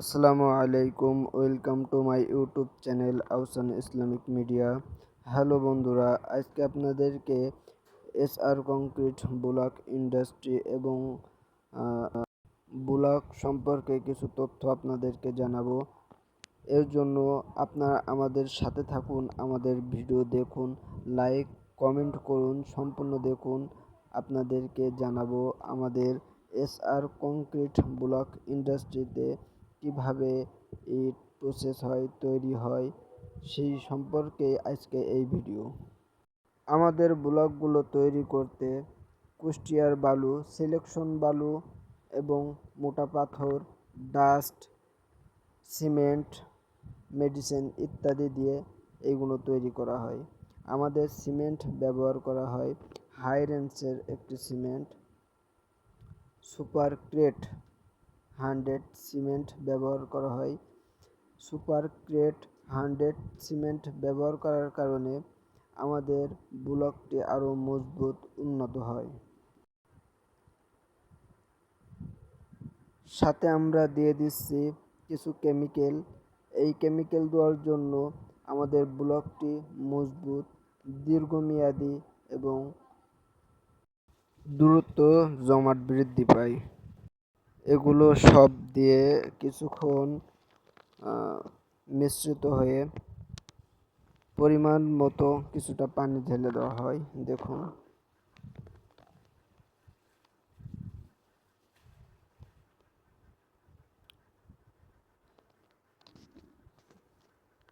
আসসালামু আলাইকুম, welcome to my YouTube channel Ausan Islamic media. Hello বন্ধুরা, আজকে আপনাদেরকে S R concrete block industry এবং ব্লক সম্পর্কে কিছু তথ্য আপনাদেরকে জানাব। এর জন্য আপনারা আমাদের সাথে থাকুন, আমাদের ভিডিও দেখুন, লাইক, কমেন্ট করুন, সম্পূর্ণ দেখুন, আপনাদেরকে জানাব আমাদের এস আর কংক্রিট ব্লক ইন্ডাস্ট্রিতে কীভাবে ইট প্রসেস হয়, তৈরি হয়, সেই সম্পর্কে আজকে এই ভিডিও আমাদের ব্লকগুলো তৈরি করতে কুষ্টিয়ার বালু, সিলেকশন বালু এবং মোটা পাথর, ডাস্ট, সিমেন্ট, মেডিসিন ইত্যাদি দিয়ে এইগুলো তৈরি করা হয়। আমাদের সিমেন্ট ব্যবহার করা হয় হাই রেঞ্জের একটি cement, super crate. Hundred cement ব্যবহার করা হয়। সুপার ক্রেট হান্ড্রেড সিমেন্ট ব্যবহার করার কারণে আমাদের ব্লকটি আরও মজবুত উন্নত হয়। সাথে আমরা দিয়ে দিচ্ছি কিছু কেমিক্যাল। এই কেমিক্যাল দেওয়ার জন্য আমাদের ব্লকটি মজবুত, দীর্ঘমেয়াদী এবং দ্রুত জমাট বৃদ্ধি পায়। এগুলো সব দিয়ে কিছুক্ষণ মিশ্রিত হয়ে পরিমাণ মতো কিছুটা পানি ঢেলে দেওয়া হয়। দেখুন।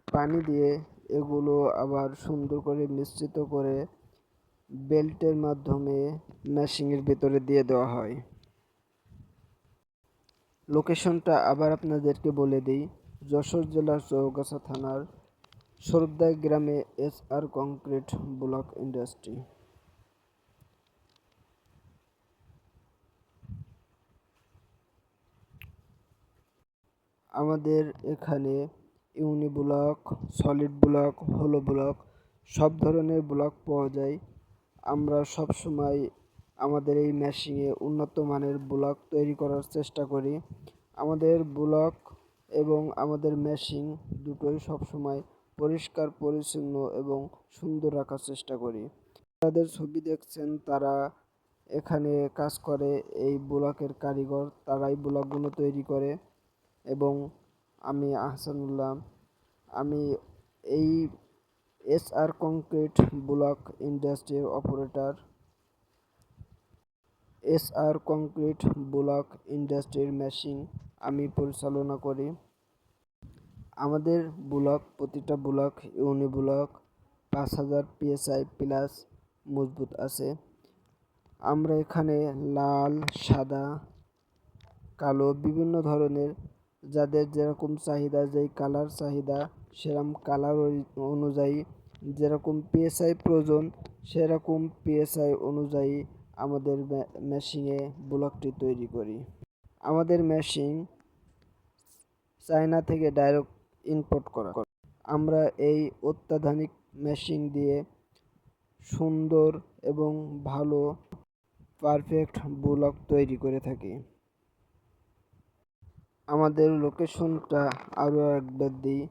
পানি দিয়ে এগুলো আবার সুন্দর করে মিশ্রিত করে বেল্টের মাধ্যমে মেশিনের ভিতরে দিয়ে দেওয়া হয়। লোকেশনটা আবার আপনাদেরকে বলে দিই। যশোর জেলার চৌগাছা থানার সরবদা গ্রামে S R concrete block industry. আমাদের এখানে uni block, solid block, hollow block, সব ধরনের ব্লক পাওয়া যায়। আমরা সব সময় আমাদের এই মেশিনে উন্নত মানের ব্লক তৈরি করার চেষ্টা করি। আমাদের ব্লক এবং আমাদের মেশিন দুটোই সবসময় পরিষ্কার, পরিচ্ছন্ন এবং সুন্দর রাখার চেষ্টা করি। যাদের ছবি দেখছেন, তারা এখানে কাজ করে, এই ব্লকের কারিগর, তারাই ব্লকগুলো তৈরি করে এবং আমি আহসানুল্লাহ, আমি এই এস আর কংক্রিট ব্লক ইন্ডাস্ট্রির operator S R concrete block ইন্ডাস্ট্রির মেশিন আমি পরিচালনা করি। আমাদের ব্লক, প্রতিটা ব্লক, ইউনি ব্লক পাঁচ হাজার পিএসআই প্লাস মজবুত আছে। আমরা এখানে লাল, সাদা, কালো বিভিন্ন ধরনের যাদের যেরকম চাহিদা, যেই কালার চাহিদা, সেরকম কালার অনুযায়ী যেরকম পিএসআই প্রয়োজন, সেরকম পিএসআই অনুযায়ী আমাদের মেশিনে ব্লকটি তৈরি করি। আমাদের মেশিন চায়না থেকে ডাইরেক্ট ইম্পোর্ট করা। আমরা এই অত্যাধুনিক মেশিন দিয়ে সুন্দর এবং ভালো পারফেক্ট ব্লক তৈরি করে থাকি। আমাদের লোকেশনটা আরও একবার দিই।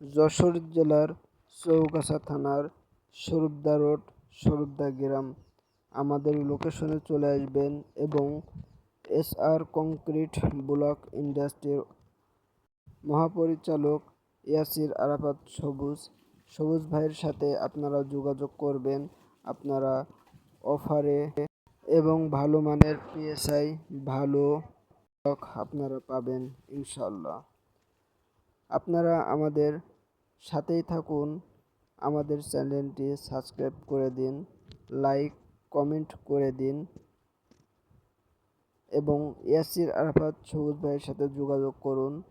যশোর জেলার চৌগাছা থানার স্বরূপদা রোড স্বরূপদা গ্রাম। আমাদের লোকেশনে চলে আসবেন এবং এস আর কংক্রিট ব্লক ইন্ডাস্ট্রির মহাপরিচালক ইয়াসির আরাফাত সবুজ। সবুজ ভাইয়ের সাথে আপনারা যোগাযোগ করবেন। আপনারা অফারে এবং ভালো মানের পিএসআই ভালো আপনারা পাবেন ইনশাল্লাহ আপনারা আমাদের সাথেই থাকুন। আমাদের চ্যানেলটি সাবস্ক্রাইব করে দিন। লাইক কমেন্ট করে দিন। এবং ইয়াসির আরাফাত সবুজ ভাইয়ের সাথে যোগাযোগ করুন।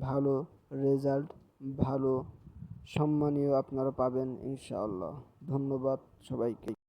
ভালো রেজাল্ট, ভালো সম্মানীয় আপনারা পাবেন ইনশাআল্লাহ। ধন্যবাদ সবাইকে।